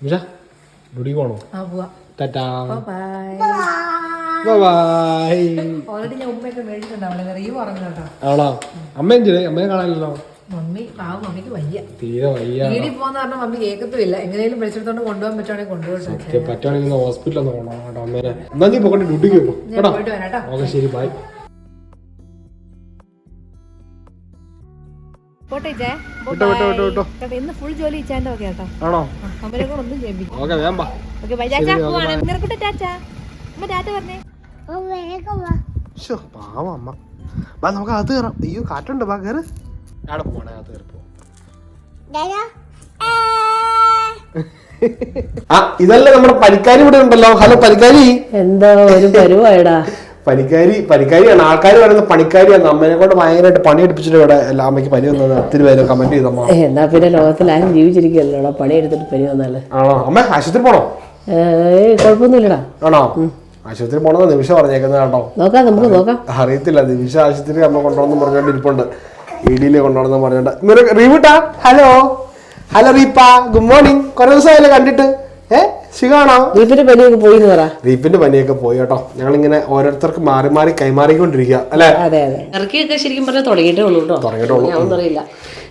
നിമിഷ ഡ്യൂട്ടിക്ക് പോണോ? ടാറ്റാ. ഓൾറെഡി ഞാൻ ഉമ്മയൊക്കെ മേടിച്ചിട്ടുണ്ടാവില്ല റീവ് പറഞ്ഞു കേട്ടോ. ആണോ അമ്മ എന്തിന്? അമ്മയെ കാണാനില്ലല്ലോ? മമ്മി പാവം മമ്മിക്ക് വയ്യ. തീരെ വയ്യ. വീട്ടിൽ പോകുന്ന പറഞ്ഞാൽ മമ്മി കേൾക്കത്തുമില്ല എങ്ങനെയും വിളിച്ചെടുത്തോണ്ട് കൊണ്ടുപോകാൻ പറ്റുവാണെങ്കിൽ കൊണ്ടുപോകട്ടെ പറ്റുവാണെങ്കിൽ ഹോസ്പിറ്റലിൽ ഒന്ന് പോകണം കേട്ടോ അമ്മേനെ. എന്നാ നീ പോകണ്ട ഡ്യൂട്ടിക്ക് പോകും കേട്ടോ. ഓക്കെ ശരി ബൈ. പോട്ടെ ചേ വിട്ടോ വിട്ടോ വിട്ടോ വിട്ടോ. കേട്ടോ ഇന്ന് ഫുൾ ജോലി ഇച്ചാന്റെ ഒക്കെ കേട്ടോ ആണോ? അമ്മനെ കൂടെ ഒന്നും ചെയ്യിപ്പിക്കും ഓക്കെ വേഗം വാ. ഓക്കെ ബൈ ചാച്ചാ പോവാണ്. നിനക്കൂട്ടെ ചാച്ചാ? അമ്മ ടാറ്റ പറഞ്ഞേ. ശ്ശോ, പാവം അമ്മ. വാ നമുക്ക് അത് കയറാം. അയ്യോ കാറ്റുണ്ട്? ബാ കയറ് അവിടെ പോണേ അകത്ത് കയറി പോ. ആ ഇതല്ലേ നമ്മുടെ പനിക്കാരി ഇവിടെ ഉണ്ടല്ലോ. ഹലോ പനിക്കാരി എന്താ ഒരു പരുവായടാ. പനിക്കാരി പനിക്കാരിയാണ് ആൾക്കാർ പറയുന്നത് പണിക്കാരിയാണ്. അമ്മേനെ കൊണ്ട് ഭയങ്കരമായിട്ട് പണി എടുപ്പിച്ചിട്ട് ഇവിടെ എല്ലാ അമ്മയ്ക്ക് പനി വന്നത്. ഒത്തിരി പേര് കമന്റ് ചെയ്തമ്മ എന്നാ പിന്നെ ലോകത്തിൽ ആരും ജീവിച്ചിരിക്കല്ലോ? പണിയെടുത്തിട്ട് പനി വന്നാൽ? ആണോ? അമ്മ ആശുപത്രി പോണോ? കുഴപ്പമൊന്നുമില്ലടാ. ആണോ? ആശുപത്രി പോണെന്ന് നിമിഷ പറഞ്ഞേക്കുന്നത് കേട്ടോ. നോക്കാം നമുക്ക് നോക്കാം. അറിയത്തില്ല. നിമിഷ ആശുപത്രി അമ്മ കൊണ്ടുവന്നു പറഞ്ഞോണ്ട് ഇരിപ്പുണ്ട്. ഇടിയിൽ കൊണ്ടുവന്നു പറഞ്ഞോണ്ട് റീവിട്ടാ ഹലോ ഹലോ റീപ്പ ഗുഡ് മോർണിംഗ് കുറെ ദിവസമായല്ലേ കണ്ടിട്ട്. ഏ? സുഖാണോ? വീട്ടിന്റെ പനിയൊക്കെ പോയി എന്ന് പറ. റീപ്പിന്റെ പനിയൊക്കെ പോയി കേട്ടോ. ഞങ്ങളിങ്ങനെ ഓരോരുത്തർക്ക് മാറി മാറി കൈമാറിക്കൊണ്ടിരിക്കുക അല്ലെ? അതെ അതെ ഇറക്കിയൊക്കെ ശരിക്കും പറഞ്ഞാൽ തുടങ്ങിയിട്ടേ ഉള്ളൂ കേട്ടോ. തുടങ്ങിയിട്ടുള്ളൂ. ഞാനൊന്നും അറിയില്ല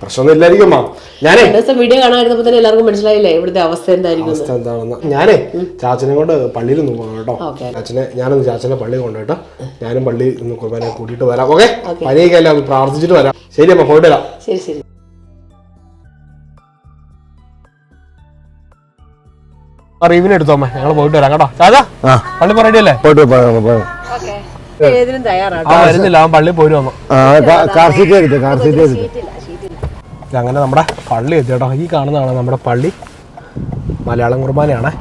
പ്രശ്നമൊന്നും ഇല്ലായിരിക്കും അമ്മ ഞാനേ ദിവസം വീഡിയോ കാണാതിരുന്നപ്പോ തന്നെ എല്ലാവർക്കും മനസ്സിലായില്ലേ? ഇവിടുത്തെ അവസ്ഥ എന്തായിരിക്കും അവസ്ഥ എന്താണെന്ന്. ഞാനേ ചാച്ചനെ കൊണ്ട് പള്ളിയിൽ ഒന്ന് പോകണം കേട്ടോ. ചാച്ചനെ ഞാനൊന്ന് ചാച്ചനെ പള്ളി കൊണ്ടുപോയിട്ടോ ഞാനും പള്ളി ഒന്ന് കുർബാനെ കൂട്ടിയിട്ട് വരാം ഓക്കെ. പനിയൊക്കെ അല്ല? ഒന്ന് പ്രാർത്ഥിച്ചിട്ട് വരാം. ശരി അമ്മ പോയിട്ട് വരാം. ശരി ശരി. റീവിനെ എടുത്തോ അമ്മ. ഞങ്ങൾ പോയിട്ട് വരാം കേട്ടോ. ചാച്ചാ പള്ളി പറയടി അല്ലേ പോയിട്ട് ആ വരുന്നില്ല അവൻ പള്ളി പോരും വന്നു. ആ കാർ സീറ്റ് എടുത്ത് കാർ സീറ്റ് എടുത്ത് അങ്ങനെ നമ്മുടെ പള്ളി എത്തി കേട്ടോ. ഈ കാണുന്നതാണ് നമ്മുടെ പള്ളി. മലയാളം കുർബാനയാണ്.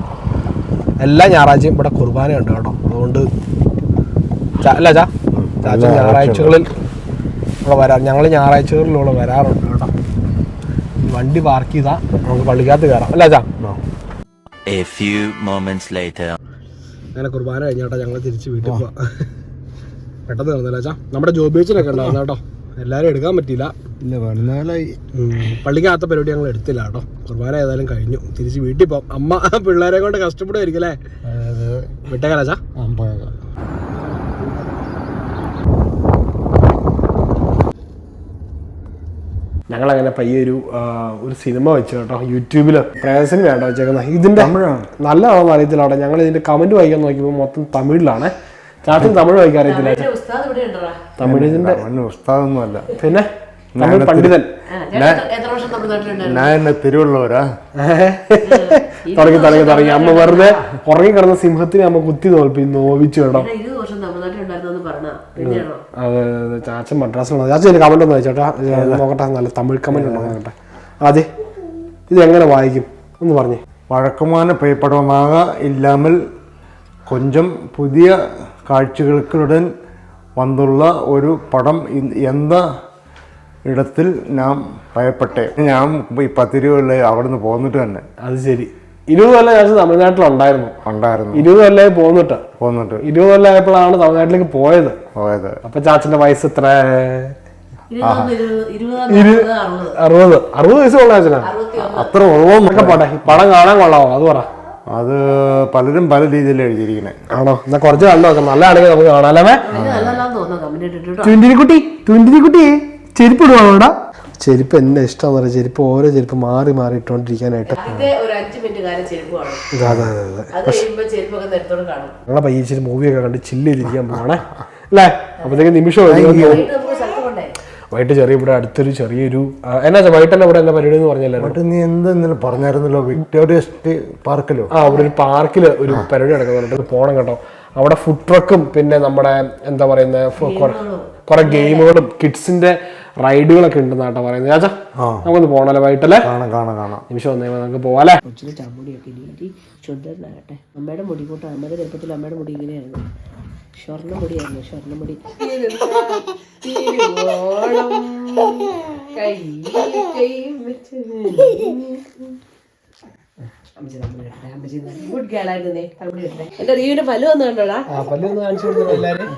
എല്ലാ ഞായറാഴ്ചയും ഇവിടെ കുർബാനയുണ്ട് കേട്ടോ. അതുകൊണ്ട് അല്ല ചാ. ചാച്ച ഞായറാഴ്ചകളിൽ ഇവിടെ വരാം ഞങ്ങൾ ഞായറാഴ്ചകളിലൂടെ വരാറുണ്ട് കേട്ടോ. വണ്ടി പാർക്ക് ചെയ്താൽ നമുക്ക് പള്ളിക്കകത്ത് കയറാം. അല്ല ചാ. A few moments later. അങ്ങനെ കുർബാന കഴിഞ്ഞാട്ടോ ഞങ്ങൾ തിരിച്ച് വീട്ടിൽ പോവാം. പെട്ടെന്ന് നടന്നില്ല ചാ നമ്മുടെ ജോബ് വെച്ചിലൊക്കെ ഉണ്ടായിരുന്നു കേട്ടോ. എല്ലാവരും എടുക്കാൻ പറ്റിയില്ല. ഇല്ല വന്നാലായി ഉം. പള്ളിക്കകത്ത പരിപാടി ഞങ്ങൾ എടുത്തില്ല കേട്ടോ. കുർബാന ഏതായാലും കഴിഞ്ഞു. തിരിച്ച് വീട്ടിൽ പോകാം അമ്മ പിള്ളേരെ കൊണ്ട് കഷ്ടപ്പെടുമായിരിക്കും അല്ലേ? വിട്ടേക്കാലാച്ചാ ഞങ്ങൾ അങ്ങനെ പയ്യെ ഒരു ഒരു സിനിമ വെച്ചു കേട്ടോ. യൂട്യൂബിൽ പ്രേസിന് വേണ്ട വെച്ചേക്കുന്നത് ഇതിന്റെ നല്ലതാണെന്ന് അറിയത്തില്ല കേട്ടോ ഞങ്ങൾ ഇതിന്റെ കമന്റ് വായിക്കാൻ നോക്കിയപ്പോൾ മൊത്തം തമിഴിലാണ്. ചാട്ടിന് തമിഴ് വായിക്കാൻ അറിയത്തില്ല. തമിഴിന്റെ ഉസ്താദ് ഇവിടെ ഉണ്ടോ തമിഴ് ഇതിന്റെ അവന് ഉസ്താദൊന്നും അല്ല പിന്നെ തമിഴ് പണ്ഡിതൻ. എത്ര വർഷം തമിഴ്നാട്ടിലുണ്ടായിരുന്നു ഞാൻ എന്നെ തിരുവുള്ളവരാ തുടങ്ങി തുടങ്ങി തുടങ്ങി. അമ്മ വെറുതെ ഉറങ്ങി കിടന്ന സിംഹത്തിനെ അമ്മ കുത്തി തോൽപ്പി നോവിച്ചു കേട്ടോ. തമിഴ്നാട്ടിലുണ്ടായിരുന്നെന്ന് പറഞ്ഞാ പിന്നെയാണോ? അതെ അതെ ചാച്ചൻ മദ്രാസിലാണ് ചാച്ചൻ എനിക്ക് കമന്റ് ഒന്ന് അയച്ചോട്ടാ. നോക്കട്ടെ നല്ല തമിഴ് കമന്റ് ഉണ്ടോ നോക്കട്ടെ. അതെ ഇത് എങ്ങനെ വായിക്കും? ഒന്ന് പറഞ്ഞേ. വഴക്കமான பயப்படமாக இல்லாமல் கொஞ்சம் പുതിയ காட்சிகளுடன் വന്നുള്ള ഒരു படம் எந்த ഇടത്തിൽ നാം ഭയപ്പെട്ടേ. ഞാൻ ഇപ്പം പത്ത് രൂപ അവിടെ നിന്ന് പോന്നിട്ട് തന്നെ. അത് ശരി. ഇരുപത് കൊല്ലം ഞാൻ തമിഴ്നാട്ടിലുണ്ടായിരുന്നു. ഉണ്ടായിരുന്നു. ഇരുപത് കൊല്ലമായി പോന്നിട്ട്. പോന്നിട്ട്. ഇരുപത് കൊല്ലമായപ്പോഴാണ് തമിഴ്നാട്ടിലേക്ക് പോയത്. പോയത്. അപ്പൊ ചാച്ചന്റെ വയസ്സ് ഇരു- അറുപത് അറുപത്. വയസ്സ് കൊള്ളാം ചാച്ചനാ. അത്ര ഉള്ളതെന്നൊക്കെ ഒക്കെ പടം പടം കാണാൻ കൊള്ളാമോ അത് പറ. അത് പലരും പല രീതിയിൽ എഴുതിയിരിക്കണേ ആണോ? എന്നാ കുറച്ച് കണ്ടു നോക്കാം. നല്ലതാണെങ്കിൽ നമുക്ക് കാണാലേ തുന്തിരിക്കുട്ടി തുന്തിരിക്കുട്ടി ചെരുപ്പ് ഇടുവാണോടാ ചെരുപ്പ് എന്നെ ഇഷ്ടം പറയാം ചെരുപ്പ് ഓരോ ചെരുപ്പ് മാറി മാറി ഇട്ടോണ്ടിരിക്കാനായിട്ട് അതെ അതെ ഞങ്ങളെ പയ്യെ ഇച്ചിരി മൂവിയൊക്കെ കണ്ട് ചില്ല് ചെയ്തിരിക്കാൻ അല്ലേ? അപ്പോഴത്തേക്ക് നിമിഷം വൈകിട്ട് ചെറിയ ഇവിടെ അടുത്തൊരു ചെറിയൊരു എന്നാ വൈകിട്ട് തന്നെ ഇവിടെ എന്താ പരിപാടി എന്ന് പറഞ്ഞല്ലോ? നീ എന്താ ഇന്നലെ പറഞ്ഞായിരുന്നല്ലോ? വിക്ടോറിയ പാർക്കിലോ ആ അവിടെ ഒരു പാർക്കിൽ ഒരു പരിപാടി നടക്കുന്നുണ്ട്. പോണം കേട്ടോ. അവിടെ ഫുഡ് ട്രക്കും പിന്നെ നമ്മുടെ എന്താ പറയുന്നത് കുറെ ഗെയിമുകളും കിഡ്സിന്റെ റൈഡുകളൊക്കെ ഉണ്ടെന്ന് കേട്ടോ പറയുന്നത്. രാജാ നമുക്കൊന്ന് പോണല്ലോ വൈകിട്ടല്ലേ? നിമിഷം ഒന്നേ നമുക്ക് പോവാല്ലേ കൊച്ചിന് ചമ്മടിയൊക്കെ നീട്ടി ശുദ്ധനാകട്ടെ അമ്മയുടെ മുടി കൂട്ട? അമ്മയുടെ ചെറുപ്പത്തിൽ അമ്മയുടെ മുടി ഇങ്ങനെയായിരുന്നു. സ്വർണമുടിയായിരുന്നു സ്വർണമുടി ഗുഡ് ഗേൾ ആയിരുന്നേ. തലമുടി ഇട്ടേ എന്റെ റീവിന്റെ പല്ലു വന്നു കണ്ടോടാ. പല്ലു പല്ലൊന്ന് കാണിച്ചു കൊടുത്തു എല്ലാരും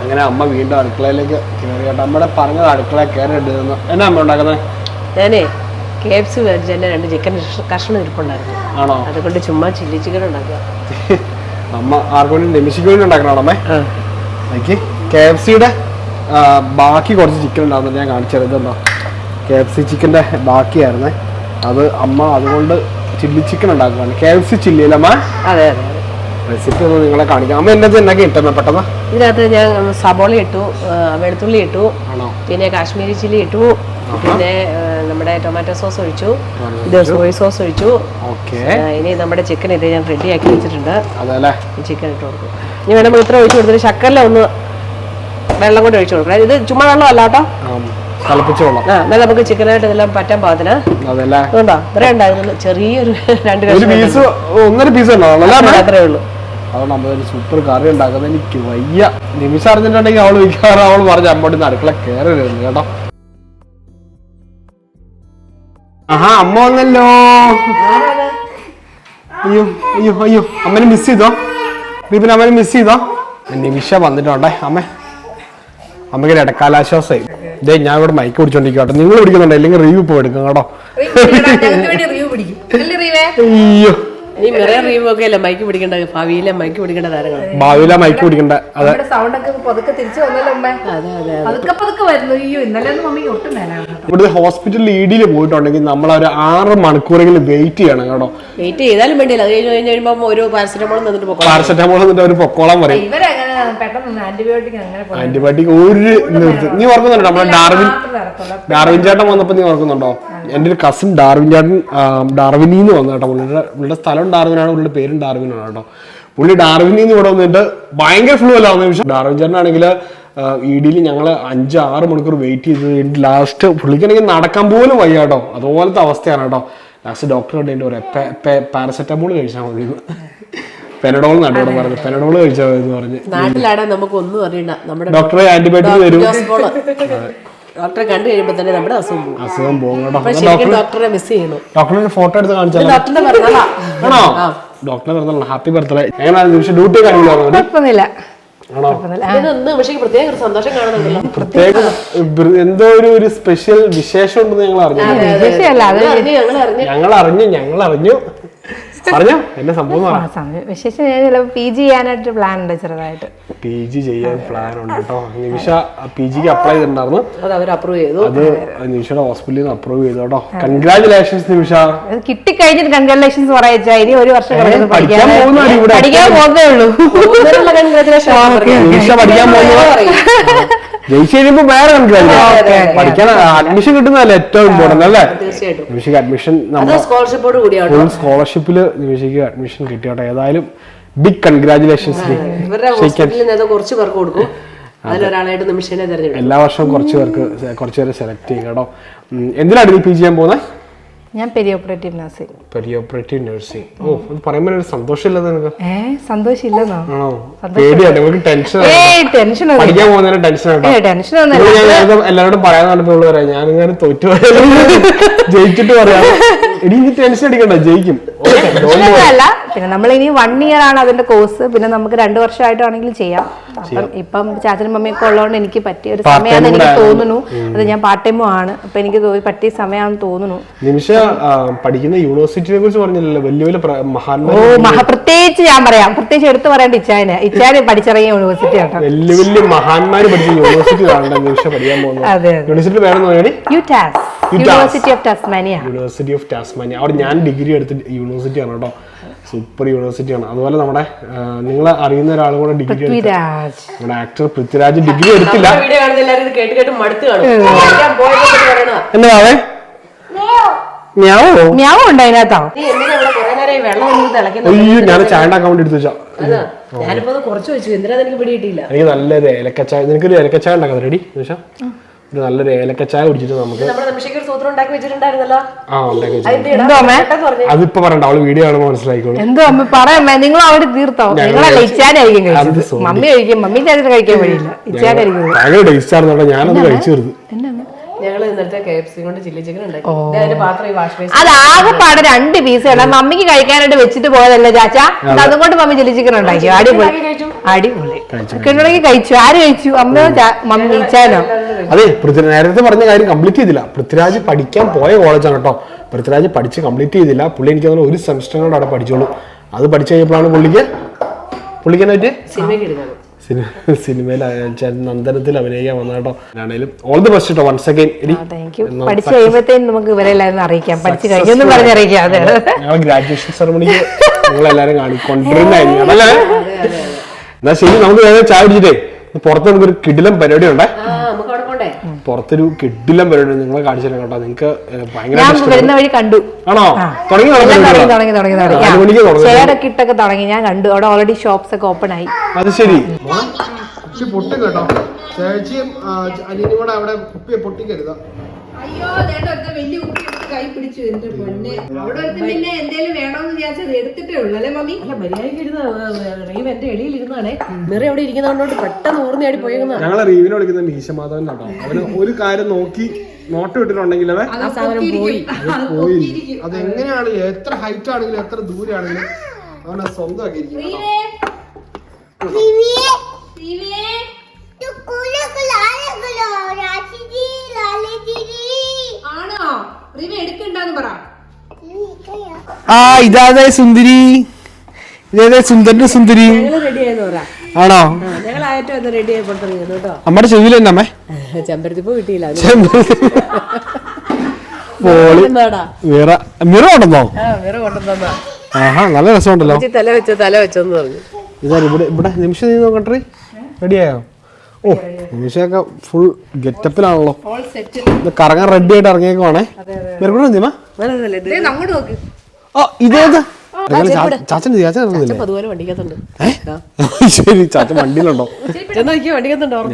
അങ്ങനെ അമ്മ വീണ്ടും അടുക്കളയിലേക്ക് കയറി കേട്ടോ. അമ്മയുടെ പറഞ്ഞത് അടുക്കള കയറിയിട്ട് എന്നാ അമ്മ ഉണ്ടാക്കുന്നത് ഞാനേ കെ എഫ് സി മേടിച്ച തന്നെ രണ്ട് ചിക്കൻ കഷ്ണം ഇരിപ്പുണ്ടായിരുന്നു. ആണോ? അതുകൊണ്ട് ചുമ്മാ ചില്ലി ചിക്കൻ ഉണ്ടാക്കുക. അമ്മ ആർക്കും നിമിഷിക്ക് വേണ്ടി ഉണ്ടാക്കണോ അമ്മേ കെ എഫ് സിയുടെ ബാക്കി കുറച്ച് ചിക്കൻ ഉണ്ടാകുന്നത് ഞാൻ കാണിച്ചത് ഇതുണ്ടോ? കെ എഫ് സി ചിക്കന്റെ ബാക്കിയായിരുന്നേ. അത് അമ്മ അതുകൊണ്ട് ചില്ലി ചിക്കൻ ഉണ്ടാക്കുകയാണ് കെ എഫ് സി ചില്ലി അല്ലേ അമ്മ? അതെ അതെ അതെ. റെസിപ്പി ഒന്ന് നിങ്ങളെ കാണിക്കാം. അമ്മ എന്നെ എന്നൊക്കെ ഇട്ടമ്മ പെട്ടെന്ന്? ഇതിനകത്ത് ഞാൻ സബോള ഇട്ടു വെളുത്തുള്ളി ഇട്ടു പിന്നെ കാശ്മീരി ചില്ലി ഇട്ടു പിന്നെ നമ്മുടെ ടൊമാറ്റോ സോസ് ഒഴിച്ചു ഇത്. സോയ് സോസ് ഒഴിച്ചു. ഇനി നമ്മുടെ ചിക്കൻ ഇത് ഞാൻ റെഡി ആക്കി വെച്ചിട്ടുണ്ട്. ചിക്കൻ ഇട്ട് കൊടുക്കും. ഇനി വേണം ഇത്ര ഒഴിച്ചു കൊടുത്തിട്ട് ശക്കറില ഒന്ന് വെള്ളം കൂടെ ഒഴിച്ചു കൊടുക്കണം. ഇത് ചുമ്മാ വെള്ളം അല്ല കേട്ടോ? തിളപ്പിച്ച് കൊള്ളാം ആ എന്നാൽ നമുക്ക് ചിക്കനായിട്ട് ഇതെല്ലാം പറ്റാൻ പാകത്തിന്. അതല്ലേ? അതുകൊണ്ടോ ഇത്രേ ഉണ്ടായിരുന്നു ചെറിയൊരു രണ്ട് പീസ് ഒന്നര പീസ് അത്രേ ഉള്ളൂ. അതുകൊണ്ട് അമ്മ ഒരു സൂപ്പർ കറി ഉണ്ടാക്കുന്നത്. എനിക്ക് വയ്യ. നിമിഷം അറിഞ്ഞിട്ടുണ്ടെങ്കിൽ അവൾ മിക്കവാറും അവൾ പറഞ്ഞ അമ്മോട്ട് ഇന്ന് അടുക്കള കയറരുത് കേട്ടോ. ആഹാ അമ്മ വന്നല്ലോ. അയ്യോ അയ്യോ അയ്യോ. അമ്മനെ മിസ് ചെയ്തോ? ദീപിന് അമ്മനെ മിസ് ചെയ്തോ? നിമിഷ വന്നിട്ടുണ്ടേ അമ്മ. അമ്മയ്ക്ക് ഇടക്കാലാശ്വാസമായി ഇതേ ഞാൻ ഇവിടെ മൈക്ക് പിടിച്ചോണ്ടിരിക്കും നിങ്ങൾ പിടിക്കുന്നുണ്ടോ? അല്ലെങ്കിൽ റിവ്യൂ ഇപ്പോൾ എടുക്കും കേട്ടോ. അയ്യോ. ഇനി മിറർ റീവ് ഒക്കെ അല്ലേ മൈക്ക് പിടിക്കേണ്ട? ഭാവിയിലെ മൈക്ക് പിടിക്കേണ്ട താരങ്ങൾ ഭാവിയിലെ മൈക്ക് പിടിക്കേണ്ട. അതെ. സൗണ്ട് ഒക്കെ പതുക്കെ തിരിച്ചു വന്നല്ലോ അമ്മ അതെ അതെ പതുക്കെ പതുക്കെ വരുന്നു. അയ്യോ ഇന്നലെ ഒന്നും ഒട്ടും മേലാണ് ഇവിടുത്തെ ഹോസ്പിറ്റലിൽ ഇടിയിൽ പോയിട്ടുണ്ടെങ്കിൽ നമ്മൾ ഒരു ആറ് മണിക്കൂറെങ്കിലും വെയിറ്റ് ചെയ്യണം കേട്ടോ. വെയിറ്റ് ചെയ്താലും വേണ്ടിയില്ല. അത് കഴിഞ്ഞ് കഴിഞ്ഞ് കഴിയുമ്പോൾ ഒരു പാരസെറ്റമോൾ തന്നിട്ട് പാരസെറ്റമോൾ തന്നിട്ട് ഒരു പൊക്കോളാൻ പറയും. ഇവരങ്ങനെ പെട്ടെന്ന് ആന്റിബയോട്ടിക് അങ്ങനെ ആന്റിബയോട്ടിക് ഒരു നിർത്തി നീ ഓർക്കുന്നുണ്ടോ നമ്മളെ ഡാർവിൻ ഡാർവിൻ ചേട്ടൻ വന്നപ്പോൾ നീ ഓർക്കുന്നുണ്ടോ? എന്റെ ഒരു കസിൻ ഡാർവിൻ ചേട്ടൻ ഡാർവിനിന്ന് വന്നു കേട്ടോ. പുള്ളിയുടെ പുള്ളിയുടെ സ്ഥലം ഡാർവിനാണ് പുള്ളിയുടെ പേരും ഡാർവിനാണ് കേട്ടോ. പുള്ളി ഡാർവിനിൽ നിന്ന് ഇവിടെ വന്നിട്ട് ഭയങ്കര ഫ്ലൂ അല്ല പക്ഷേ ഡാർവിൻ ചേട്ടനാണെങ്കിൽ ഇടിയിൽ ഞങ്ങൾ അഞ്ച് ആറ് മണിക്കൂർ വെയിറ്റ് ചെയ്ത് ലാസ്റ്റ് പുള്ളിക്കാണെങ്കിൽ നടക്കാൻ പോലും വയ്യ കേട്ടോ. അതുപോലത്തെ അവസ്ഥയാണ് കേട്ടോ. ലാസ്റ്റ് ഡോക്ടർ കണ്ടിട്ട് പറയാം പാരസെറ്റമോൾ കഴിച്ചാൽ മതി. പെനഡോൾ നടുവിടെ പറഞ്ഞു പെനഡോൾ കഴിച്ചാൽ മതി എന്ന് പറഞ്ഞ്. നാട്ടിലാടാൻ അറിയണ്ട. നമ്മുടെ ഡോക്ടറെ ആന്റിബയോട്ടിക് തരും ഡോക്ടറെ കണ്ടു കഴിയുമ്പോൾ തന്നെ നമ്മുടെ അസുഖം പോകും. അസുഖം പോകും. ഡോക്ടറെ മിസ് ചെയ്യണം ഡോക്ടറിന് ഫോട്ടോ എടുത്ത് കാണിച്ചാൽ ഡോക്ടറിന്റെ പറഞ്ഞാ ആണോ? ഡോക്ടറെ പറഞ്ഞല്ലോ ഹാപ്പി ബർത്ത്ഡേ എങ്ങനെയാണ് നിമിഷം ഡ്യൂട്ടി കാര്യങ്ങളോ കുഴപ്പമൊന്നുമില്ല. ആണോ? ഇന്ന് പക്ഷേ പ്രത്യേക സന്തോഷം കാണുന്നുണ്ടല്ലോ. പ്രത്യേക എന്തോ ഒരു ഒരു സ്പെഷ്യൽ വിശേഷം ഉണ്ടെന്ന് ഞങ്ങൾ അറിഞ്ഞു. ഞങ്ങൾ അറിഞ്ഞു ഞങ്ങൾ അറിഞ്ഞു. അറിഞ്ഞോ എന്നെ സംഭവം വിശേഷം ഞാൻ ചിലപ്പോൾ പി ജി ചെയ്യാനായിട്ട് പ്ലാൻ ഉണ്ട് ചെറുതായിട്ട്. പി ജി ചെയ്യാൻ പ്ലാൻ ഉണ്ട് കേട്ടോ നിമിഷ പി ജിക്ക് അപ്ലൈ ചെയ്തിട്ടുണ്ടായിരുന്നു. അത് അവർ അപ്രൂവ് ചെയ്തു. അത് നിമിഷയുടെ ഹോസ്പിറ്റലിൽ നിന്ന് അപ്രൂവ് ചെയ്തു കേട്ടോ കൺഗ്രാചുലേഷൻസ് നിമിഷ. കിട്ടിക്കഴിഞ്ഞിട്ട് കൺഗ്രാലേഷൻസ് പറയാ ഇനി ഒരു വർഷം പഠിക്കാൻ പോകുന്നേ ഉള്ളൂ. നിമിഷ പഠിക്കാൻ പോകുന്നത്. പറയും. ജയിച്ചു കഴിയുമ്പോ വേറെ പഠിക്കാൻ അഡ്മിഷൻ കിട്ടുന്നതല്ല ഏറ്റവും ഇമ്പോർട്ടന്റ് അല്ലേ? നിമിഷയ്ക്ക് അഡ്മിഷൻ സ്കോളർഷിപ്പോട് കൂടിയാണ് സ്കോളർഷിപ്പിൽ നിമിഷയ്ക്ക് അഡ്മിഷൻ കിട്ടിയോട്ടെ? ഏതായാലും ബിഗ് കൺഗ്രാചുലേഷൻസ് കുറച്ച് പേർക്ക് കൊടുക്കും. അതിലൊരാളായിട്ട് നിമിഷനെ തെരഞ്ഞെടുക്കും. എല്ലാ വർഷവും കുറച്ച് പേർക്ക് കുറച്ചുപേരെ കുറച്ച് പേരെ സെലക്ട് ചെയ്യും കേട്ടോ. എന്തിനാണ് നീ പി ജി ചെയ്യാൻ പോകുന്നത് ഞാൻ പെരിയോപ്പറേറ്റീവ് നഴ്സിംഗ് പെരിയോപ്പറേറ്റീവ് നഴ്സിംഗ് ഓ പറയുമ്പോൾ ഒരു സന്തോഷമില്ലത് നിനക്ക്. ഏ സന്തോഷമില്ലെന്നോ? പേടിയാണ് നമുക്ക് ടെൻഷൻ ടെൻഷൻ പഠിക്കാൻ പോകുന്നതിന് ടെൻഷൻ എല്ലാവരോടും പറയാൻ പറയാം ഞാൻ ഇങ്ങനെ തോറ്റു ജയിച്ചിട്ട് പറയാം. എടി നീ ടെൻഷൻ അടിക്കണ്ട ജയിക്കും. Okay, അല്ല പിന്നെ നമ്മൾ ഇനി വൺ ഇയർ ആണ് അതിന്റെ കോഴ്സ് പിന്നെ നമുക്ക് രണ്ടു വർഷമായിട്ടാണെങ്കിലും ചെയ്യാം. അപ്പം ഇപ്പം ചാച്ചനും മമ്മിയൊക്കെ ഉള്ളതുകൊണ്ട് എനിക്ക് പറ്റിയ ഒരു സമയമാണെന്ന് എനിക്ക് തോന്നുന്നു. അത് ഞാൻ പാർട്ട് ടൈമും ആണ്. അപ്പൊ എനിക്ക് പറ്റിയ സമയമാണെന്ന് തോന്നുന്നു. നിമിഷ പഠിക്കുന്ന യൂണിവേഴ്സിറ്റിയെ കുറിച്ച് പറഞ്ഞില്ലല്ലോ. വലിയ വലിയ ഓ മഹാ പ്രത്യേകിച്ച് ഞാൻ പറയാം. പ്രത്യേകിച്ച് എടുത്തു പറയേണ്ട ഇച്ചാന് ഇച്ചാന് പഠിച്ചിറങ്ങിയ യൂണിവേഴ്സിറ്റി ആട്ടോ. വലിയ വലിയ മഹാന്മാര് പഠിച്ച യൂണിവേഴ്സിറ്റി നിമിഷ പഠിക്കാൻ പോകുന്നത്. അതെ യൂണിവേഴ്സിറ്റി പേരെന്ന് university of Tasmania university of Tasmania അവിടെ ഞാൻ ഡിഗ്രി എടുത്ത യൂണിവേഴ്സിറ്റി ആണ് കേട്ടോ. സൂപ്പർ യൂണിവേഴ്സിറ്റി ആണ്. അതുപോലെ നമ്മുടെ നിങ്ങൾ അറിയുന്ന ഒരാളും കൂടെ ഡിഗ്രി നമ്മുടെ ആക്ടർ പൃഥ്വിരാജ് ഡിഗ്രി എടുത്തില്ല. എന്താ അവേ ഉണ്ട് അതിനകത്തോ? അയ്യോ ഞാൻ ചായണ്ട അക്കൗണ്ട് എടുത്തു വെച്ചാ. അതാ. ഞാനിപ്പോ കുറച്ച് വെച്ചു. എന്തിനാ എനിക്ക് പിടിയിട്ടില്ല എനിക്ക് നല്ലൊരു ഏലക്കച്ചായ നിനക്കൊരു ഏലക്കച്ചായ ഉണ്ടാക്കാം റെഡി നിമിഷ. ഒരു നല്ലൊരു ഏലക്കച്ചായ കുടിച്ചിട്ട് നമുക്ക് ആ ഉണ്ടാക്കി എന്തോ അമ്മേ? അതിപ്പോ പറയണ്ട അവൾ വീഡിയോ കാണുമ്പോൾ മനസ്സിലായിക്കോളൂ. എന്തോ അമ്മ? പറയാമേ നിങ്ങൾ അവിടെ തീർത്തോ? നിങ്ങളല്ല ഇച്ചാനായിരിക്കും അത് കഴിച്ചത്? sorry. മമ്മി കഴിക്കും മമ്മി കഴിക്കാൻ വഴിയില്ല. ഇച്ചാനായിരിക്കും ഭയങ്കര ടേസ്റ്റ് ആണെന്നോ ഞാനത് കഴിച്ചു തീർന്നു ഞങ്ങൾ ഇന്നലത്തെ കെ എഫ് സി കൊണ്ട് ചില്ലി ചിക്കൻ ഉണ്ടാക്കി. ദേ അതിന്റെ പാത്രം ഈ വാഷ് ബേസിൻ അത് ആകെപ്പാടെ രണ്ട് പീസ് ആണ്. മമ്മിക്ക് കഴിക്കാനായിട്ട് വെച്ചിട്ട് പോയതല്ലേ ചാച്ച? അതുകൊണ്ട് അതും കൊണ്ട് മമ്മി ചില്ലി ചിക്കൻ ഉണ്ടാക്കി. അടിപൊളി. അടിപൊളി. കിട്ടണമെങ്കിൽ കഴിച്ചു. ആര് കഴിച്ചു? അമ്മയോ മമ്മി ചാനോ? അതെ പൃഥ്വി നേരത്തെ പറഞ്ഞ കാര്യം കംപ്ലീറ്റ് ചെയ്തില്ല. പൃഥ്വിരാജ് പഠിക്കാൻ പോയ കോളേജാണ് കേട്ടോ. പൃഥ്വിരാജ് പഠിച്ച് കംപ്ലീറ്റ് ചെയ്തില്ല. പുള്ളി എനിക്ക് തോന്നുന്നു ഒരു സെമിസ്റ്റർ കൂടെ അവിടെ പഠിച്ചോളൂ. അത് പഠിച്ചു കഴിഞ്ഞപ്പോഴാണ് പുള്ളിക്ക് പുള്ളിക്ക് സിനിമയ്ക്ക് എടുക്കണം സിനിമ സിനിമയിൽ നന്ദനത്തിൽ അഭിനയിക്കാൻ വന്ന കേട്ടോ. ഓൾ ദി ബെസ്റ്റ് കേട്ടോ വൺസ് അഗൈൻ പഠിച്ചു നമുക്ക് അറിയിക്കാം. പഠിച്ചു കഴിഞ്ഞൊന്നും പറഞ്ഞറിയിക്കാം അതെ. ഞങ്ങൾ ഗ്രാജുവേഷൻ സെറമണിക്ക് നിങ്ങളെല്ലാരും കാണിക്കൊണ്ടിരുന്നായിരിക്കും അല്ലേ എന്നാ ശരി നമുക്ക് വേറെ ചായ കുടിച്ചിട്ടേ. പുറത്ത് നമുക്കൊരു കിടിലം പരിപാടി ഉണ്ടേ പുറത്തൊരു കിടിലം പരിപാടി നിങ്ങളെ കാണിച്ചു തരാം കേട്ടോ. നിങ്ങക്ക് ഭയങ്കര കണ്ടു. ആണോ? തുടങ്ങി തുടങ്ങി ഇട്ടൊക്കെ തുടങ്ങി ഞാൻ കണ്ടു. അവിടെ ഓൾറെഡി ഷോപ്സ് ഒക്കെ ഓപ്പൺ ആയി. അത് ശരി. പൊട്ടും കേട്ടോ. ചേച്ചിയും അനിയനും കൂടെ അവിടെ കുപ്പിയെ പൊട്ടിക്കരുത്. അയ്യോ വലിയ കുപ്പി കൈ പിടിച്ചു എന്റെ പൊന്നെ. അവിടെ പിന്നെ എന്തേലും വേണോന്ന് വിചാരിച്ചത് എടുത്തിട്ടേ ഉള്ളൂ. അല്ലേ മമ്മി? അല്ല മര്യാദയ്ക്ക് ഇരുന്ന റീവ് എന്റെ ഇടയിൽ ഇരുന്നാണേ മിറി അവിടെ ഇരിക്കുന്നതുകൊണ്ട് പെട്ടെന്ന് ഊർന്നിയാടി പോയേക്കുന്ന ഞങ്ങളെ റീവിനെ വിളിക്കുന്ന മീശമാധവൻ കേട്ടോ അവന് ഒരു കാര്യം നോക്കി നോട്ട് വിട്ടിട്ടുണ്ടെങ്കിൽ അവൻ ആ സാധനം പോയി. പോയി അതെങ്ങനെയാണ് എത്ര ഹൈറ്റ് ആണെങ്കിലും എത്ര ദൂരാണെങ്കിലും അവൻ അത് സ്വന്തമാക്കിയിരിക്കും ആണോ? റിവ എടുക്കണ്ടെന്ന് പറ. ആ ഇതാതെ സുന്ദരി. ഇതേതേ സുന്ദരന്റെ സുന്ദരി ആണോ? അമ്മയുടെ ചെവിയിൽ തന്നെ അമ്മേ ചെമ്പരത്തിപ്പൂ കിട്ടിയില്ല. പോളി മിറ കൊണ്ടുവന്നോ? ആ വേറെ കൊണ്ടുവന്നാ. ആഹാ നല്ല രസമുണ്ടല്ലോ. തല വെച്ചോ തല വെച്ചോന്ന് പറഞ്ഞു. ഇതാ ഇവിടെ ഇവിടെ. നിമിഷം നീ നോക്കട്ടെ. റെഡിയായോ? ഓ നിമിഷമൊക്കെ ഫുൾ ഗെറ്റപ്പിലാണല്ലോ ഇത് കറങ്ങാൻ റെഡി ആയിട്ട് ഇറങ്ങിയേക്കുവാണേ. മെറുകൂടെ എന്തിമാ ഓ ഇതേത് ചാച്ചൻ ഇറങ്ങുന്നില്ലേ ശരി ചാച്ചൻ വണ്ടിയിലുണ്ടോ?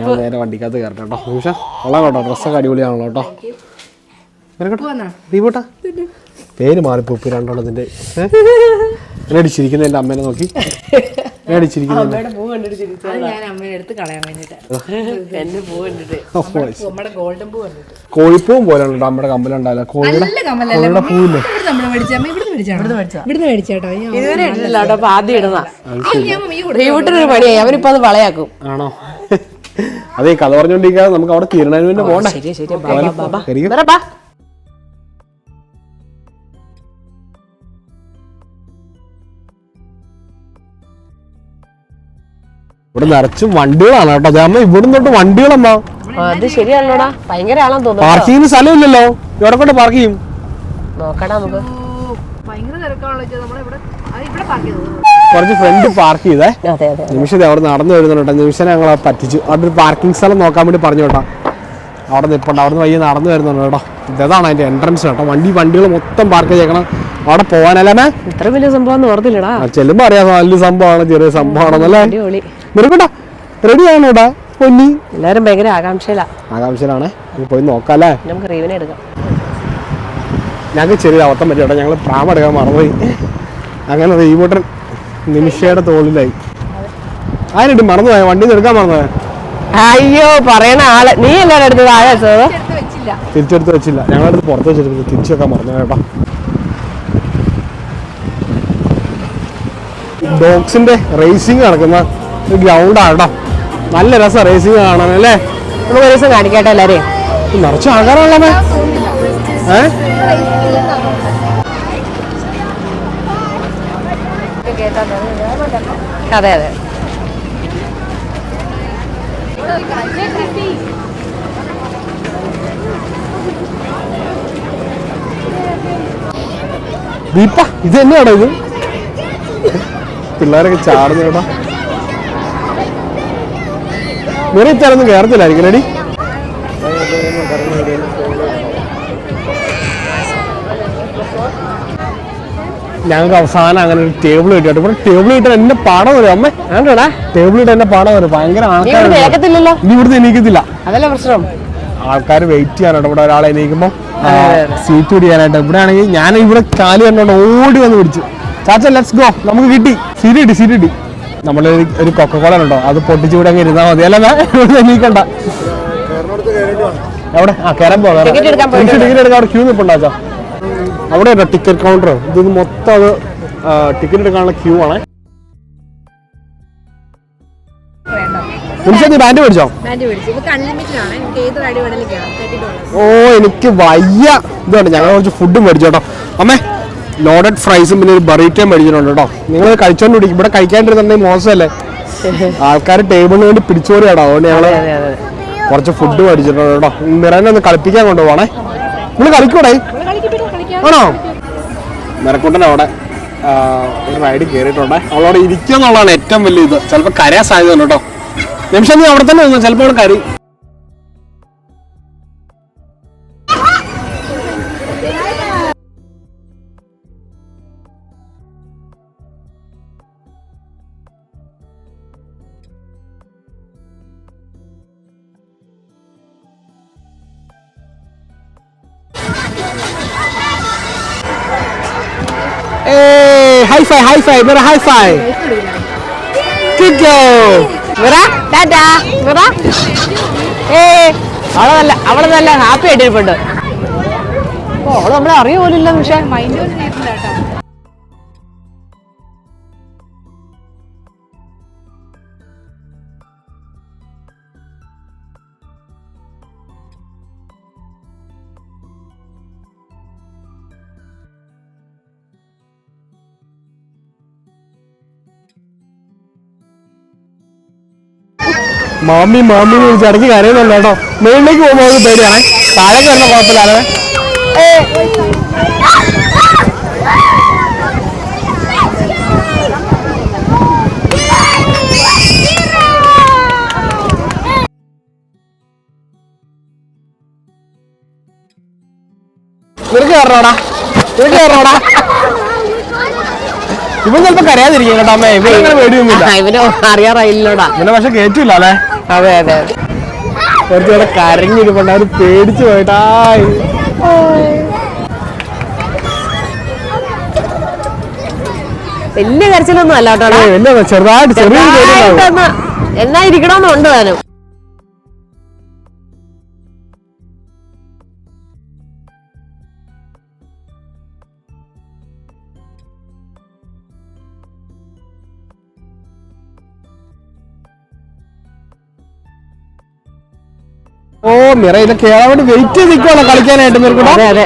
ഞാൻ നേരെ വണ്ടിക്കകത്ത് കയറട്ടെ കേട്ടോ. നിമിഷം കൊള്ളാം കേട്ടോ. ഡ്രസ്സൊക്കെ അടിപൊളിയാണല്ലോ കേട്ടോ. ദീപോട്ടാ. പേര് മാറിപ്പോ രണ്ടെണ്ണത്തിന്റെ. എന്നെ അടിച്ചിരിക്കുന്ന എന്റെ അമ്മേനെ നോക്കി. എന്നെ അടിച്ചിരിക്കുന്ന അമ്മയുടെ പൂ കണ്ടിട്ട് ചിരിച്ചു അത് ഞാൻ അമ്മയുടെ അടുത്ത് കളയാൻ വേണ്ടിട്ട്. എന്റെ പൂ കണ്ടിട്ട്. നമ്മുടെ ഗോൾഡൻ പൂ കണ്ടിട്ട്. കോഴിപ്പൂവും പോലെയുള്ള കേട്ടോ നമ്മുടെ കമ്പലുണ്ടാവില്ല കോഴിയുടെ പൂവില്ലേ? ഇതുവരെ അപ്പൊ ആദ്യം ഇടുന്ന. പണിയായി അവനിപ്പോ അത് വളയാക്കും. ആണോ? അതെ കഥ പറഞ്ഞോണ്ടിരിക്കാതെ നമുക്ക് അവിടെ തീരണേ പോണ്ടേ? ശരി ശരി ഇവിടെ നിറച്ച് വണ്ടികളാണ് കേട്ടോ. അമ്മ ഇവിടെ തൊട്ട് വണ്ടികളമ്മ അത് ശരിയാണല്ലോടാ. ഭയങ്കര ആളാന്ന് തോന്നുന്നു പാർക്ക് ചെയ്യുന്ന സ്ഥലമില്ലല്ലോ. ഇവിടെ കൊണ്ട് പാർക്ക് ചെയ്യും? നോക്കടാ നമുക്ക്. കുറച്ച് ഫ്രണ്ട് പാർക്ക് ചെയ്തേ. അതെ അതെ നിമിഷം അവിടെ നടന്നു വരുന്നുണ്ട് കേട്ടോ. നിമിഷനെ ഞങ്ങൾ പറ്റിച്ചു. അവിടെ ഒരു പാർക്കിംഗ് സ്ഥലം നോക്കാൻ വേണ്ടി പറഞ്ഞു കേട്ടോ. അവിടെ നിൽപ്പുണ്ട് അവിടെ നിന്ന് വയ്യ നടന്നു വരുന്നുണ്ട് കേട്ടോ. ഇതാണ് അതിന്റെ എൻട്രൻസ് കേട്ടോ. വണ്ടി വണ്ടികൾ മൊത്തം പാർക്ക് ചെയ്യണം അവിടെ പോകാനല്ലേ ഇത്ര വലിയ സംഭവം ചെല്ലുമ്പോ അറിയാം. വലിയ സംഭവമാണ് ചെറിയ സംഭവമാണെന്നല്ലേ? അടിപൊളി നിറക്കട്ടാ റെഡി ആണോടാ പൊന്നി? എല്ലാരും ഭയങ്കര ആകാംക്ഷയിലാ. ആകാംക്ഷയിലാണ്. പോയി നോക്കാല്ലേ? നമുക്ക് റീവിനെ എടുക്കാം. ഞങ്ങൾക്ക് ചെറിയ അവത്തം പറ്റി കേട്ടോ. ഞങ്ങൾ പ്രാം എടുക്കാൻ മറന്നുപോയി. അങ്ങനെ റീവോട്ടർ നിമിഷയുടെ തോളിലായി. ആരിട്ട് മറന്നുപോയ? വണ്ടി എടുക്കാൻ മറന്നുപോയ? അയ്യോ പറയണ ആൾ. നീ ആരാ എടുത്ത് വെച്ചില്ല തിരിച്ചെടുത്ത് വെച്ചില്ല. ഞങ്ങളടുത്ത് പുറത്ത് വെച്ചിട്ട് തിരിച്ചു വെക്കാൻ മറന്നു കേട്ടോ. ഡോഗ്സിന്റെ റേസിംഗ് നടക്കുന്ന ഗ്രൗണ്ടാണ് കേട്ടോ. നല്ല രസം റേസിംഗ് കാണാൻ അല്ലേ? നമുക്ക് ഒരു ദിവസം കാണിക്കട്ടെ എല്ലാരെയും നിറച്ച് ആൾക്കാരാണല്ലോ ഏ? അതെ അതെ. ദീപ ഇത് തന്നെയാണോ ഇത്? പിള്ളേരൊക്കെ ചാടുന്നു കേട്ടോ നിറച്ചാലൊന്നും കയറത്തില്ലായിരിക്കും അടി ഞങ്ങൾക്ക് അവസാനം അങ്ങനെ ഒരു ടേബിൾ കിട്ടിയിട്ട് ഇവിടെ ടേബിൾ കിട്ടാൻ എന്നെ പാടം വരും. അമ്മ ആണ്ടോടാ? ടേബിൾ കിട്ടാൻ എന്നെ പാടം വരും. ഭയങ്കര ആൾക്കാർ ഇനി ഇവിടുന്ന് എണീക്കത്തില്ല. അതല്ല പ്രശ്നം? ആൾക്കാർ വെയിറ്റ് ചെയ്യാനായിട്ട് ഇവിടെ ഒരാളെ എണീക്കുമ്പോ. സീറ്റ് പിടിക്കാനായിട്ട്. ഇവിടെ ആണെങ്കിൽ ഞാൻ ഇവിടെ കാലി കണ്ടോണ്ട് ഓടി വന്ന് പിടിച്ചു. ചാച്ച ലെറ്റ്സ് ഗോ നമുക്ക് കിട്ടി. സീറ്റ് കിട്ടി സീറ്റ് കിട്ടി നമ്മൾ ഒരു കൊക്കക്കോള ഉണ്ടോ? അത് പൊട്ടിച്ചു കൂടെ അങ്ങ് ഇരുന്നാൽ മതി. അല്ല നീക്കണ്ട എണീക്കണ്ട. എവിടെ? ആ കയറാൻ പോകാം ടിക്കറ്റ് എടുക്കാൻ അവിടെ ക്യൂ നിൽപ്പുണ്ടോ അവിടെ ടിക്കറ്റ് കൗണ്ടർ ഇത് മൊത്തം അത് ടിക്കറ്റ് എടുക്കാനുള്ള ക്യൂ ആണേ. നീ ബാൻഡ് ഓ എനിക്ക് വയ്യ. ഇതുണ്ട് ഞങ്ങൾ കുറച്ച് ഫുഡും മേടിച്ചോട്ടോ അമ്മേ ലോഡഡ് ഫ്രൈസും പിന്നെ ഒരു ബറീറ്റയും മേടിച്ചിട്ടുണ്ട് കേട്ടോ. നിങ്ങൾ കഴിച്ചോണ്ടിരിക്കും. ഇവിടെ കഴിക്കാണ്ടിരുന്നുണ്ടെങ്കിൽ മോശമല്ലേ? ആൾക്കാർ ടേബിളിന് വേണ്ടി പിടിച്ചോടി കേടാ അതുകൊണ്ട് ഞങ്ങൾ കുറച്ച് ഫുഡ് മേടിച്ചിട്ടുണ്ട് കേട്ടോ. മിറനെ ഒന്ന് കളിപ്പിക്കാൻ കൊണ്ടുപോകണേ നിങ്ങൾ കളിക്കൂടെ? ആണോ? മിറക്കൂട്ടൻ അവിടെ ഒരു റൈഡ് കയറിയിട്ടുണ്ട് അവളവിടെ ഇരിക്കുക എന്നുള്ളതാണ് ഏറ്റവും വലിയ ഇത്. ചിലപ്പോൾ കരയാൻ സാധ്യത ഉണ്ട് കേട്ടോ. നിമിഷം നീ അവിടെ തന്നെ നിന്നു. ചിലപ്പോൾ അവിടെ കരി Five, high five, Mira, high five. Good girl. Mira tata Mira ഏ അവളെ നല്ല അവളെ നല്ല ഹാപ്പി ആയിട്ടിരിപ്പുണ്ട് ഓ അവളെ നമ്മളെ അറിയ പോലില്ല പക്ഷേ മൈൻഡ് പോലും ചെയ്തിട്ടില്ല കേട്ടോ മാമി മാമി എന്ന് വിളിച്ച് ഇടയ്ക്ക് കരയുന്നുണ്ട് കേട്ടോ. മുകളിലേക്ക് പോകുമ്പോൾ അവൾക്ക് പേടിയാണേ താഴേക്ക് വരുന്ന കുഴപ്പമില്ലാതെ നിനക്ക് കയറണോടാ? നിനക്ക് കയറണോടാ? ഇവൻ ചിലപ്പോ കരയാതിരിക്കും കേട്ടോ അമ്മേ ഇവൻ അങ്ങനെ പേടിയൊന്നുമില്ല ഇവന് അറിയാറായില്ലോടാ. ഇവനെ പക്ഷെ കേറ്റില്ല അല്ലേ? അതെ അതെ കുറച്ചുകൂടെ കരഞ്ഞിരിപ്പുണ്ട്. അവർ പേടിച്ചു പോയിട്ടായി വലിയ കരച്ചിലൊന്നും അല്ല കേട്ടോ ചെറുതായിട്ട് എന്നാ ഇരിക്കണമെന്നുണ്ട് താനും. ഓ മിറ ഇതൊക്കെ വേണ്ടി വെയിറ്റ് ചെയ്ത് നിൽക്കുവാണോ കളിക്കാനായിട്ട് മിറക്കൂടാ അതെ അതെ.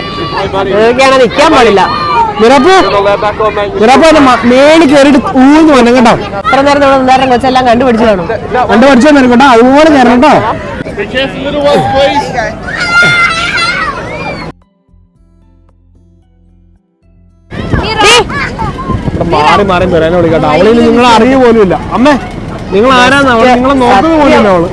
ഇതൊക്കെയാണ് നിക്കാൻ പാടില്ല. മിറപ്പു മിറപ്പു എന്റെ മേളിൽ കയറിയിട്ട് ഊന്ന് വന്നു കേട്ടോ. എത്ര നേരം നമ്മൾ നേരം കൊച്ചെല്ലാം കണ്ടുപിടിച്ചു കാണും. കണ്ടു പഠിച്ചോ മിറക്കട്ടോ അതുപോലെ നേരം കേട്ടോ. മാറി. മാറി മിറേനെ വിളിക്കട്ടോ. അവളിൽ നിങ്ങൾ അറിയ പോലും ഇല്ല അമ്മേ നിങ്ങൾ ആരാന്നാ അവൾ? നിങ്ങളെ നോക്കുന്ന പോലും ഇല്ല അവൾ?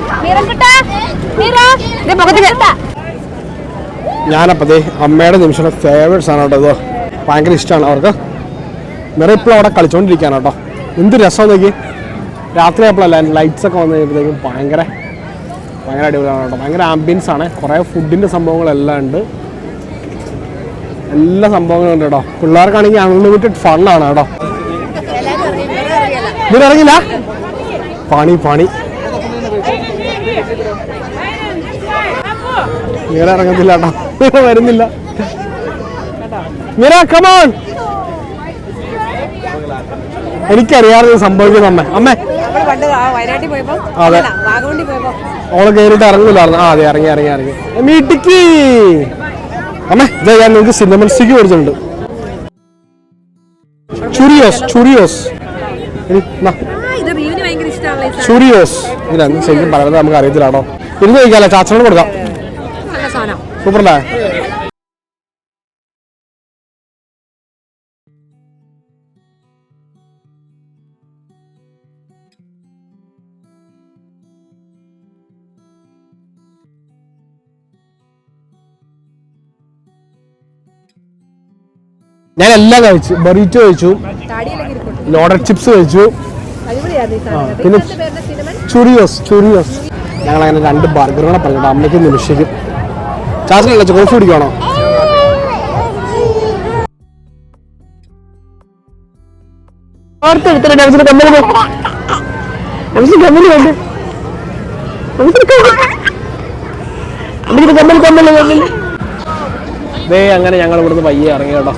ഞാനപ്പോ ദേ അമ്മയുടെ നിമിഷം ഫേവറേറ്റ് ആണ് കേട്ടോ ഇത്. ഭയങ്കര ഇഷ്ടമാണ് അവർക്ക്. വേറെ ഇപ്പോൾ അവിടെ കളിച്ചോണ്ടിരിക്കുകയാണ് കേട്ടോ. എന്ത് രസം നോക്കി രാത്രി അപ്പോഴല്ല ലൈറ്റ്സ് ഒക്കെ വന്നു കഴിയുമ്പോഴത്തേക്കും ഭയങ്കര ഭയങ്കര അടിപൊളിയാണ് കേട്ടോ. ഭയങ്കര ആംബിയൻസ് ആണ്. കുറേ ഫുഡിന്റെ സംഭവങ്ങളെല്ലാം ഉണ്ട്. എല്ലാ സംഭവങ്ങളും ഉണ്ട് കേട്ടോ. പിള്ളേർക്കാണെങ്കിൽ അൺലിമിറ്റഡ് ഫണ്ണാണ് കേട്ടോ. ഇറങ്ങില്ല പണി പണി. മീര ഇറങ്ങത്തില്ല കേട്ടോ വരുന്നില്ല മീര കമോൺ എനിക്കറിയാതെ സംഭവിക്കുന്ന അമ്മ. അമ്മേ അതെ. ഓളെ കയറിയിട്ട് ഇറങ്ങില്ലായിരുന്നു ആ അതെ ഇറങ്ങി ഇറങ്ങി ഇറങ്ങി. മീട്ടിക്ക് അമ്മേ ഇതാ ഞാൻ നിങ്ങൾക്ക് സിനിമ സ്റ്റിക്ക് മേടിച്ചിട്ടുണ്ട്. ചുരിയോസ് ചുരിയോസ്. ചുരിയോസ്. ഇല്ല ശരിക്കും പറയുന്നത് നമുക്ക് അറിയത്തില്ല കേട്ടോ ഇരുന്ന് കഴിക്കാല്ലോ ചാച്ചനോട് കൊടുക്കാം. സൂപ്പറല്ലേ ഞാൻ എല്ലാം കഴിച്ചു. ബറീറ്റോ കഴിച്ചു. ലോഡർ ചിപ്സ് കഴിച്ചു. പിന്നെ ചുരിയോസ് ചുരിയോസ്. ഞങ്ങൾ അങ്ങനെ രണ്ട് ബർഗറുകളെ പറഞ്ഞു അമ്മയ്ക്ക് നിമിഷിക്കും. ചാച്ചനല്ല കോഫി കുടിക്കണോ ഓർത്തെടുത്തിട്ടുണ്ട് നമുക്ക് കമ്മൽ നമുക്ക് കമ്മൽ വേണ്ട നമുക്ക് കമ്മൽ കമ്മൽ കമ്മൽ ദേ അങ്ങനെ ഞങ്ങൾ ഇവിടുന്ന് പയ്യെ ഇറങ്ങി കേട്ടോ.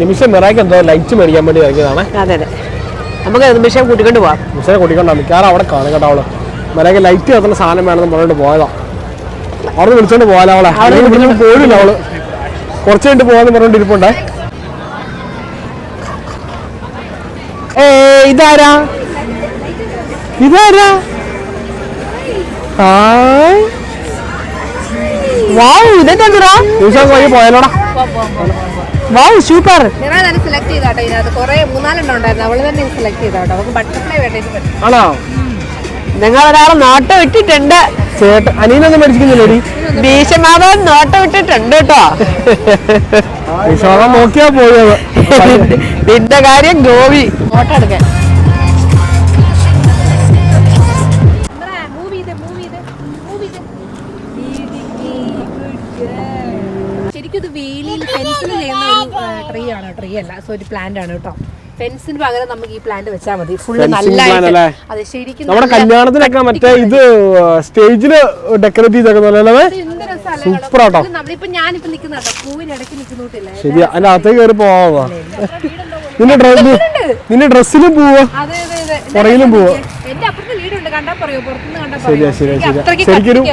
നിമിഷം മിറായ്ക്ക് എന്തോ ലൈറ്റ് മേടിക്കാൻ വേണ്ടി ഇറങ്ങിയതാണ്. അതെ അതെ. നമുക്ക് നിമിഷം കൂട്ടിക്കൊണ്ട് പോവാം. നിമിഷം കൂട്ടിക്കൊണ്ടാ മിക്കാറും അവിടെ കാണും കേട്ടോ അവൾ. മിറായ്ക്ക് ലൈറ്റ് കത്തുന്ന സാധനം വേണമെന്ന് പറഞ്ഞിട്ട് പോയതാ. അവിടെ വിളിച്ചോണ്ട് പോയാലോ അവളെ. അവിടെ പോയില്ല അവൾ. കുറച്ച് കഴിഞ്ഞിട്ട് പോകാന്ന് പറഞ്ഞോണ്ട് ഇരിപ്പുണ്ടേ ഏ ഇതാരാ? ഇതാരാ? ഹായ് വാവ് ഇതെന്താ നിമിഷം പോയി പോയാലോടാ. Wow super. നിറ തന്നെ സെലക്ട് ചെയ്താട്ടോ ഇതിനകത്ത്. കുറെ മൂന്നാലെണ്ണം ഉണ്ടായിരുന്നു. അവൾ തന്നെ സെലക്ട് ചെയ്താട്ടോ. അവൾക്ക് ബട്ടർഫ്ലൈ വേണ്ട ഇത് ആണോ? നിങ്ങൾ ഒരാളെ നോട്ടം ഇട്ടിട്ടുണ്ട്. ചേട്ടൻ അനിയനൊന്നും മേടിക്കുന്നില്ലേടി ഭീഷമാവൻ നോട്ടം ഇട്ടിട്ടുണ്ട് കേട്ടോ. വിശ്വാസം നോക്കിയാ പോയത് നിന്റെ കാര്യം ഗോപി നോട്ടം എടുക്കാൻ ശരിക്കും ഇത് വേലിയിൽ ചെയ്യുന്ന ഒരു ട്രീ ആണ് ട്രീ അല്ല സോ ഒരു പ്ലാന്റ് ആണ് കേട്ടോ. ഫെൻസിന് പകരം നമുക്ക് ഈ പ്ലാന്റ് വെച്ചാൽ മതി. ഫുള്ള് നല്ല അതെ ശരിക്കും നമ്മുടെ കല്യാണത്തിനൊക്കെ മറ്റേ ഇത് സ്റ്റേജിൽ ഡെക്കറേറ്റ് ചെയ്തേക്കുന്നല്ലേ സൂപ്പർ ആട്ടോ. ഇത് നമ്മളിപ്പോ ഞാനിപ്പോ നിൽക്കുന്ന പൂവിന് ഇടയ്ക്ക് നിൽക്കുന്നോട്ടില്ല ശരി അതിന്റെ അകത്തേക്ക് കയറി പോവാ. നിന്റെ ഡ്രസ് നിന്റെ ഡ്രസ്സിലും പോവാ. അതെ അതെ അതെ. പുറകിലും പോവാ. ശരിയാ, ശരിയാ, ശരിയാ. ശരിക്കൊരു-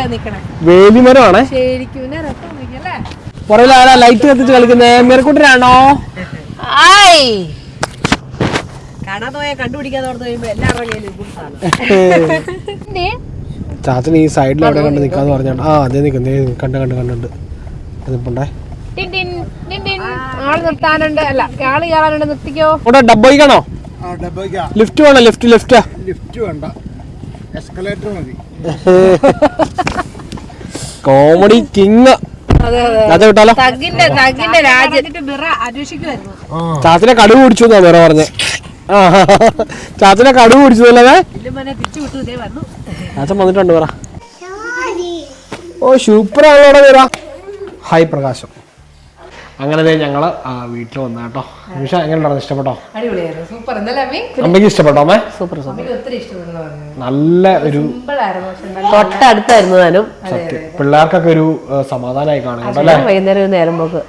വേലിമരമാണേ. ലൈറ്റ് കത്തിച്ച് കളിക്കുന്നേ. മെറക്കുട്ടനാണോ ആയ് കാണാതെ പോയാൽ കണ്ടുപിടിക്കാതെ ഓർത്ത് കഴിയുമ്പോൾ എല്ലാവരുടെ കയ്യിലും ഗുഡ്സാണ് ചാച്ചൻ ഈ സൈഡിൽ അവിടെ കണ്ട് നിൽക്കാന്ന് പറഞ്ഞാണ് ആ അതേ നിൽക്കുന്നേ കണ്ട് കണ്ട് കണ്ടുണ്ട്. അതിപ്പോണ്ടേ ടിൻ ടിൻ, ടിൻ ടിൻ. ആൾ നിർത്താനുണ്ട്. അല്ല ആൾ കയറാനുണ്ട് നിർത്തിക്കോ. ഇവിടെ ഡബ്ബോയ്ക്കാണോ ലിഫ്റ്റ് വേണോ ലിഫ്റ്റ് ലിഫ്റ്റ് ലിഫ്റ്റ് വേണ്ട. എസ്കലേറ്റർ മതി. കോമഡി കിങ് ചാത്തിനെ കടുവ് പിടിച്ചു എന്നാ വേറെ പറഞ്ഞേ. ചാച്ചനെ കടുവ് പിടിച്ചു അല്ലേ ഇല്ലുമനെ തിരിച്ചു വിട്ടു ഇതേ വന്നു. ചാച്ചൻ വന്നിട്ടുണ്ട് പറ. ഓ സൂപ്പർ ആണല്ലോ വേറ ഹായ് പ്രകാശം. അങ്ങനെ ഞങ്ങൾ ഞങ്ങൾ വീട്ടിൽ വന്ന കേട്ടോ നിമിഷ എങ്ങനെ ഉണ്ടായിരുന്നു ഇഷ്ടപ്പെട്ടോ? അടിപൊളിയായിരുന്നു. സൂപ്പർ അമ്മയ്ക്ക് ഇഷ്ടപ്പെട്ടോ അമ്മേ? Super super. ഒത്തിരി നല്ല ഒരു തൊട്ടടുത്തായിരുന്നു താനും സത്യം. പിള്ളേർക്കൊക്കെ ഒരു സമാധാനമായി കാണും കേട്ടോ അല്ലേ? വൈകുന്നേരം നേരം പോക്ക്.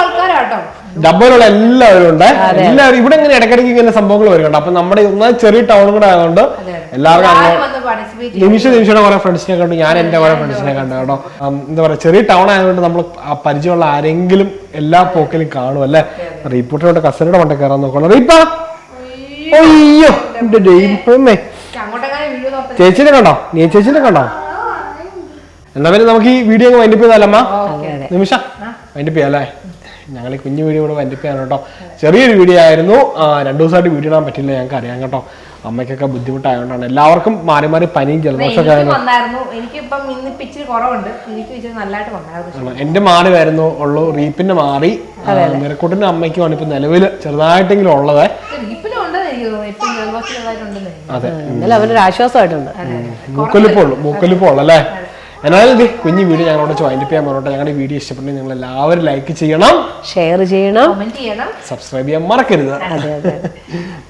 ആൾക്കാരാട്ടോ. ഡബ്ബയിലുള്ള എല്ലാവരും ഉണ്ട്. എല്ലാവരും ഇവിടെ ഇങ്ങനെ ഇടയ്ക്കിടയ്ക്ക് ഇങ്ങനെ സംഭവങ്ങൾ വരുന്നുണ്ട് അപ്പൊ നമ്മുടെ ഒന്ന് ചെറിയ ടൗൺ കൂടെ ആയതുകൊണ്ട് എല്ലാവർക്കും അങ്ങനെ വന്ന് പാർട്ടിസിപ്പേറ്റ് നിമിഷ നിമിഷയുടെ കുറെ ഫ്രണ്ട്സിനെ കണ്ടു. ഞാൻ എന്റെ കുറെ ഫ്രണ്ട്സിനെ കണ്ടു കേട്ടോ. എന്താ പറയാ ചെറിയ ടൗൺ ആയതുകൊണ്ട് നമ്മൾ പരിചയമുള്ള ആരെങ്കിലും എല്ലാ പോക്കിലും കാണും അല്ലെ? റീപ്പോർട്ടറുടെ കസനയുടെ മണ്ട കയറാൻ നോക്കണം? റീപ്പാ? അയ്യോ. എന്റെ ദൈവമേ. വീഡിയോ നോക്കാം ചേച്ചിനെ കണ്ടോ? നീ ചേച്ചിനെ കണ്ടോ? എന്നാ പിന്നെ നമുക്ക് ഈ വീഡിയോ അങ്ങ് വൈൻഡപ്പ് ചെയ്താലമ്മ. നിമിഷ വൈൻഡപ്പ് ചെയ്യാം അല്ലേ? ഞങ്ങൾ ഈ കുഞ്ഞു വീഡിയോ കൂടെ വൈൻഡപ്പ് ചെയ്യാൻ കേട്ടോ. ചെറിയൊരു വീഡിയോ ആയിരുന്നു. രണ്ടു ദിവസമായിട്ട് വീഡിയോ ഇടാൻ പറ്റില്ല ഞങ്ങൾക്ക് അറിയാം കേട്ടോ. അമ്മയ്ക്കൊക്കെ ബുദ്ധിമുട്ടായതുകൊണ്ടാണ് എല്ലാവർക്കും മാറി മാറി പനിയും ജലദോഷമൊക്കെ എനിക്കിപ്പം ഇന്നിപ്പോ ഇച്ചിരി കുറവുണ്ട്. എനിക്ക് ഇച്ചിരി നല്ലതായിട്ട് വന്നായിരുന്നു. ആണ്. എന്റെ മാറി വരുന്നു ഉള്ളൂ. റീപ്പിന്റെ മാറി. നിരക്കൂട്ടിന്റെ അമ്മയ്ക്കുമാണ് ഇപ്പൊ നിലവിൽ ചെറുതായിട്ടെങ്കിലും ഉള്ളത്. അതെ. മൂക്കൊലിപ്പുള്ളൂ മൂക്കൊലിപ്പുള്ളൂ അല്ലേ എന്നാലും ഇത് കുഞ്ഞു വീഡിയോ ഞങ്ങളോട് ജോയിൻ ചെയ്യാൻ പറഞ്ഞോട്ടെ. ഞങ്ങളുടെ വീഡിയോ ഇഷ്ടപ്പെട്ടെങ്കിൽ നിങ്ങൾ എല്ലാവരും ലൈക്ക് ചെയ്യണം. ഷെയർ ചെയ്യണം. കമന്റ് ചെയ്യണം. സബ്സ്ക്രൈബ് ചെയ്യാൻ മറക്കരുത്. അതെ അതെ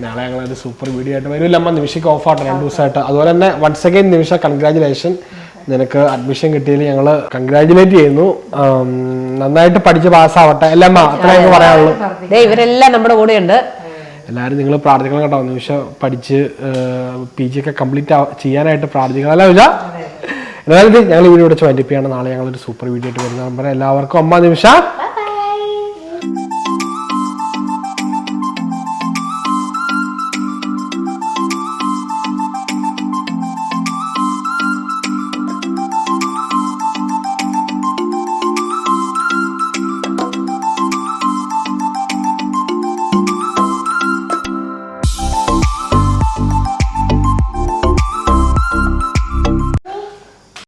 നാളെ ഞങ്ങൾ ഒരു സൂപ്പർ വീഡിയോ ആയിട്ട് വരും. അമ്മ നിമിഷയ്ക്ക് ഓഫ് ആട്ടെ രണ്ട് ദിവസമായിട്ട്. അതുപോലെ തന്നെ വൺസ് അഗൈൻ നിമിഷ കൺഗ്രാചുലേഷൻ നിനക്ക് അഡ്മിഷൻ കിട്ടിയതിൽ ഞങ്ങൾ കൺഗ്രാചുലേറ്റ് ചെയ്യുന്നു. നന്നായിട്ട് പഠിച്ച് പാസ്സാവട്ടെ അല്ല അമ്മ അത്രയൊക്കെ പറയാനുള്ളൂ. ദേ ഇവരെല്ലാം നമ്മുടെ കൂടെയുണ്ട്. എല്ലാവരും നിങ്ങൾ പ്രാർത്ഥിക്കണം കേട്ടോ. നിമിഷം പഠിച്ച് പി ജി ഒക്കെ കംപ്ലീറ്റ് ചെയ്യാനായിട്ട് പ്രാർത്ഥിക്കണം. അല്ല വിജ എന്നാലും ഞങ്ങൾ വീഡിയോ വെച്ച് വൈൻഡപ്പ് ചെയ്യണം. നാളെ ഞങ്ങളൊരു സൂപ്പർ വീഡിയോ ആയിട്ട് വരുന്ന എല്ലാവർക്കും അമ്മ നിമിഷ